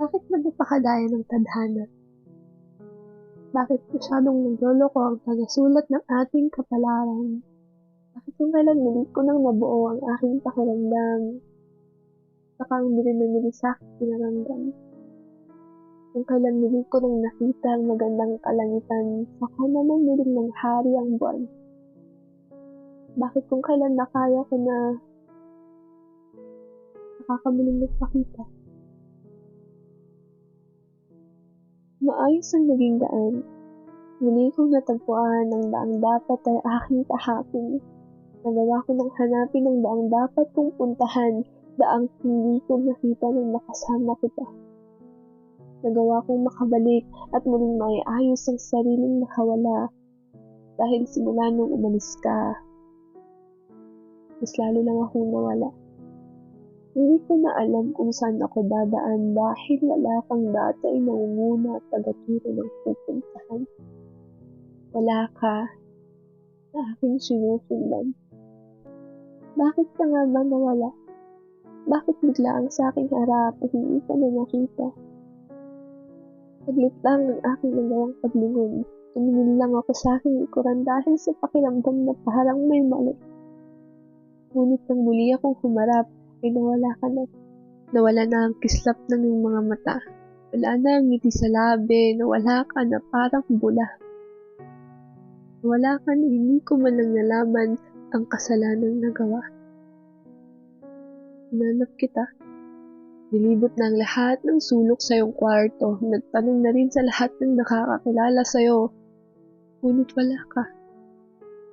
Bakit ba ng tadhana? Bakit masyadong nagloloko ang tagasulat ng ating kapalaran? Bakit kung kailan muli ko nang nabuo ang aking pakiramdam? Saka ang bili na aking pinaramdam. Kung kailan muli ko nang nakita ang magandang kalangitan, saka naman muling nanghari ang buwan. Bakit kung kailan nakaya ko na nakakamuling nagpakita? Maayos ang naging daan. Muli kong natagpuan ang daang dapat ay aking kahapon. Nagawa ko ng hanapin ang daang dapat kong puntahan, daang hindi ko nakita nang nakasama kita. Nagawa kong makabalik at muling maiayos ang sariling nakawala dahil simula nung umalis ka, mas lalo lang akong nawala. Hindi ko na alam kung saan ako dadaan dahil wala kang dati ay nangunguna at tagaturo ng pupuntahan. Wala ka na aking sinusundan. Bakit ka nga ba nawala? Bakit bigla ang sa aking harap at hindi ka na nakita? Saglit lang ang aking nagawang paglingon. Tumingin lang ako sa aking likuran dahil sa pakiramdam na parang may mali. Ngunit nang muli akong humarap, ay nawala ka na. Nawala na ang kislap ng iyong mga mata. Wala na ang ngiti sa labi, nawala ka na parang bula. Nawala ka na hindi ko man lang nalaman ang kasalanan nagawa. Hinanap kita. Nilibot na ang lahat ng sulok sa iyong kwarto. Nagtanong na rin sa lahat ng nakakakilala sa iyo. Ngunit wala ka.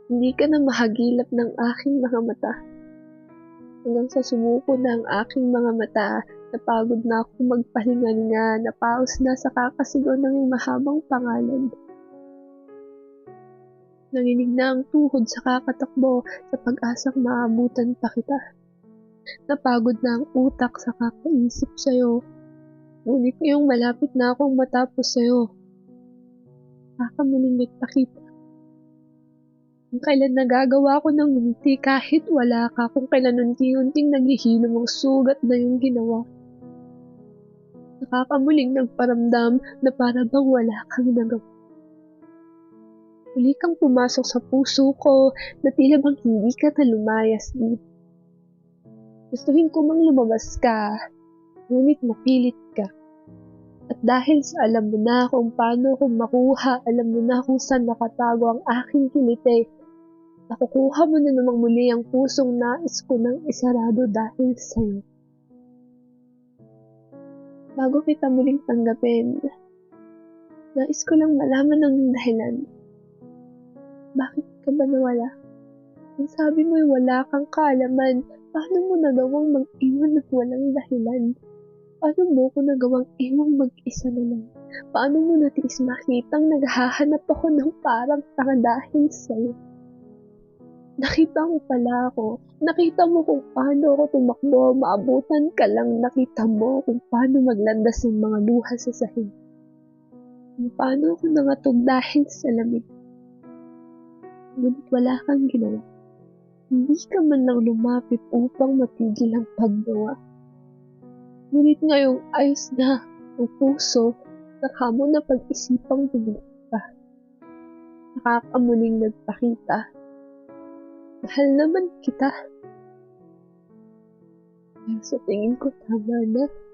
Hindi ka na mahagilap ng aking mga mata. Hanggang sa sumuko na ang aking mga mata, napagod na ako magpahinga-hinga, napaos na sa kakasigaw ng mahabang pangalan. Nanginig na ang tuhod sa kakatakbo sa pag-asang maabutan pa kita. Napagod na ang utak sa kakaisip sa'yo. Ngunit ngayong malapit na akong matapos sa'yo. Kakamuling nagpakita. Kung kailan nagagawa ko ng ngumiti kahit wala ka, kung kailan unti-unting naghihilom ang sugat na yung ginawa. Nakakamuling nagparamdam na para bang wala kang nagawa. Muli kang pumasok sa puso ko na tila bang hindi ka na lumayas dito. Gustuhin ko mang lumabas ka, ngunit napilit ka. At dahil sa alam mo na kung paano ko makuha, alam mo na kung saan nakatago ang aking kilite, nakukuha mo na namang muli ang pusong nais ko ng isarado dahil sa'yo. Bago kita muling tanggapin, nais ko lang malaman ang dahilan. Bakit ka ba nawala? Ang sabi mo'y wala kang kaalaman, paano mo nagawang mag-iwan ng walang dahilan? Paano mo ko nagawang iwang mag-isa na lang? Paano mo natiis makitang naghahanap ako ng parang tanga dahil sa'yo? Nakita mo pala ako. Nakita mo kung paano ako tumakbo. Maabutan ka lang. Nakita mo kung paano maglandas ng mga luha sa sahig. Kung paano ako nangatog dahil sa lamig. Ngunit wala kang ginawa. Hindi ka man lang lumapit upang matigil ang paggawa. Ngunit ngayong ayos na ang puso, saka mo na pag-isipang bumalik pa. Nakakamuling nagpakita. Mahal naman kita. Pero sa tingin ko tama na.